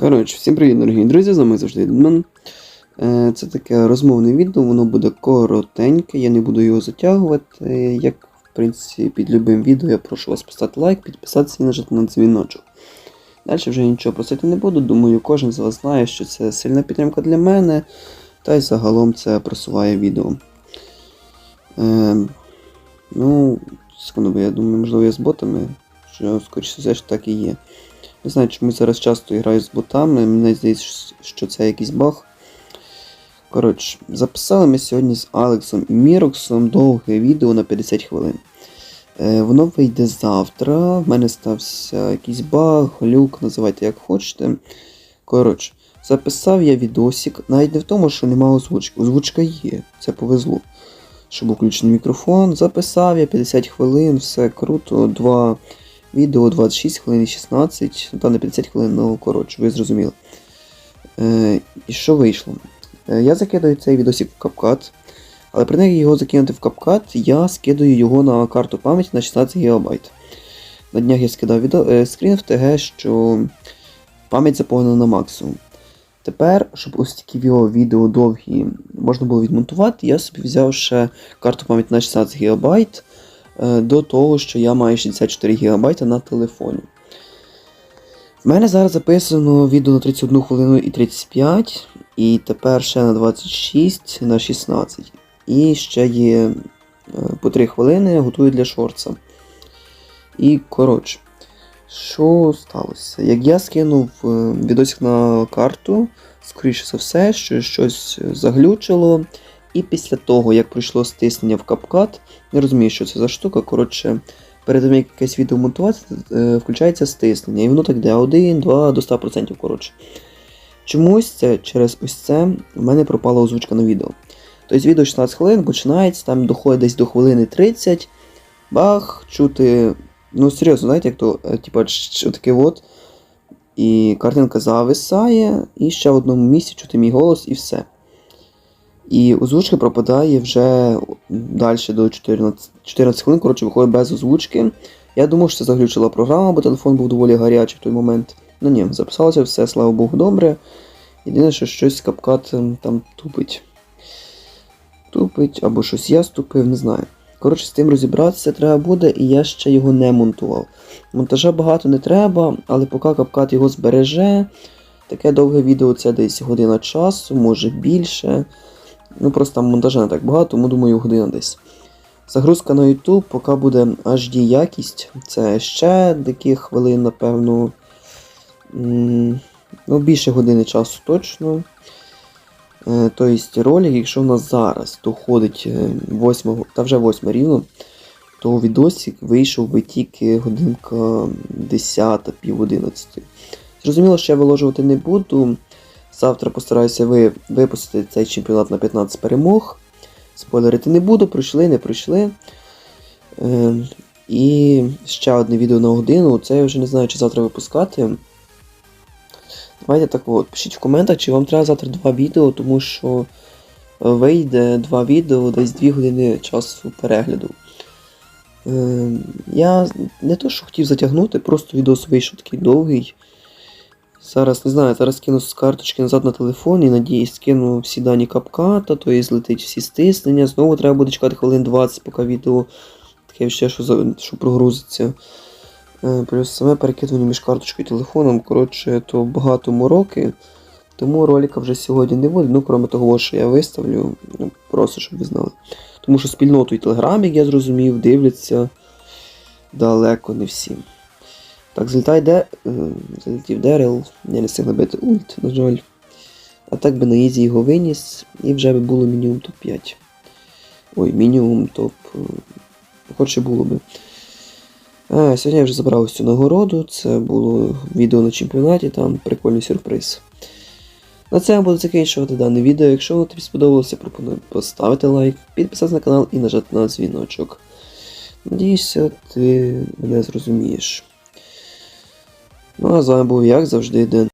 Коротше, всім привіт, дорогі друзі, з вами завжди Дедман. Е, Це таке розмовне відео, воно буде коротеньке, я не буду його затягувати. Як, в принципі, під любим відео я прошу вас поставити лайк, підписатися і нажати на дзвіночок. Далі вже нічого просити не буду, думаю, кожен з вас знає, що це сильна підтримка для мене, та й загалом це просуває відео. Е, ну, секунду, я думаю, можливо, я з ботами, що скоріше все ж так і є. Не знаю, чому зараз часто граю з ботами, мені здається, що це якийсь баг. Коротше, записали ми сьогодні з Алексом і Міроксом довге відео на 50 хвилин. Е, воно вийде завтра. В мене стався якийсь баг, глюк, називайте як хочете. Коротше, записав я відосик, навіть не в тому, що нема озвучки. Озвучка є, це повезло. Що був включений мікрофон. Записав я 50 хвилин, все круто. Два відео 26 хвилин і 16, та не 50 хвилин, ну коротше, ви зрозуміли. Е, і що вийшло? Е, я закидаю цей відосик в CapCut, але при неї його закинути в CapCut, я скидаю його на карту пам'яті на 16 ГБ. На днях я скидав відео, е, скрін в ТГ, що пам'ять заповнена на максимум. Тепер, щоб ось такі відео, відео довгі можна було відмонтувати, я собі взяв ще карту пам'яті на 16 ГБ до того, що я маю 64 ГБ на телефоні. В мене зараз записано відео на 31 хвилину і 35, і тепер ще на 26 на 16. І ще є е, по 3 хвилини готую для шорца. І коротше, що сталося? Як я скинув е, відосик на карту, скоріше за все, що щось заглючило. І після того, як пройшло стиснення в CapCut, не розумію, що це за штука. Коротше, перед тим, як якесь відео монтувати, е, включається стиснення. І воно так йде 1, 2 до 100%. коротше. Чомусь через ось це в мене пропала озвучка на відео. Тобто відео 16 хвилин починається, там доходить десь до хвилини 30, бах, чути. Ну, серйозно, знаєте, як то, е, типа, таке от. І картинка зависає, і ще в одному місці чути мій голос і все. І озвучка пропадає вже далі до 14, 14 хвилин, коротше, виходить без озвучки. Я думав, що це заглючила програма, бо телефон був доволі гарячий в той момент. Ну ні, записалося все, слава Богу, добре. Єдине, що щось капкат ем, там тупить. Тупить, або щось я ступив, не знаю. Коротше, з тим розібратися треба буде, і я ще його не монтував. Монтажа багато не треба, але поки капкат його збереже. Таке довге відео це десь година часу, може більше. Ну просто там монтажа не так багато, тому думаю, година десь. Загрузка на YouTube, поки буде HD якість, це ще деких хвилин, напевно. Ну, більше години часу точно. Е, Тобто ролик, якщо в нас зараз доходить 8, та вже 8 рівно, то відосик вийшов би тільки годинка 10, пів 11. Зрозуміло, що я виложувати не буду. Завтра постараюся ви, випустити цей чемпіонат на 15 перемог. Спойлерити не буду, пройшли, не пройшли. Е, і ще одне відео на годину. Це я вже не знаю, чи завтра випускати. Давайте так от, пишіть в коментах, чи вам треба завтра два відео, тому що вийде два відео десь 2 години часу перегляду. Е, я не то, що хотів затягнути, просто відос вийшов такий довгий. Зараз не знаю, зараз кину з карточки назад на телефон і надіюсь, скину всі дані капката, то і злетить всі стиснення. Знову треба буде чекати хвилин 20, поки відео таке ще що, що прогрузиться. Е, Плюс саме перекидування між карточкою і телефоном, коротше, то багато мороки. Тому ролика вже сьогодні не буде, ну крім того, що я виставлю, ну, просто щоб ви знали. Тому що спільноту і Телеграм, як я зрозумів, дивляться далеко не всі. Так, злітай де. е, Залетів Дерел, я не встиг набити ульт, на жаль. А так би на Ізі його виніс, і вже би було мінімум топ-5. Ой, мінімум топ. е, Хоч і було би. А, сьогодні я вже забрав ось цю нагороду. Це було відео на чемпіонаті, там прикольний сюрприз. На я буду закінчувати дане відео. Якщо воно тобі сподобалося, пропоную поставити лайк, підписатися на канал і нажати на дзвіночок. Надіюся, ти мене зрозумієш. Ну а з вами був як завжди Ден.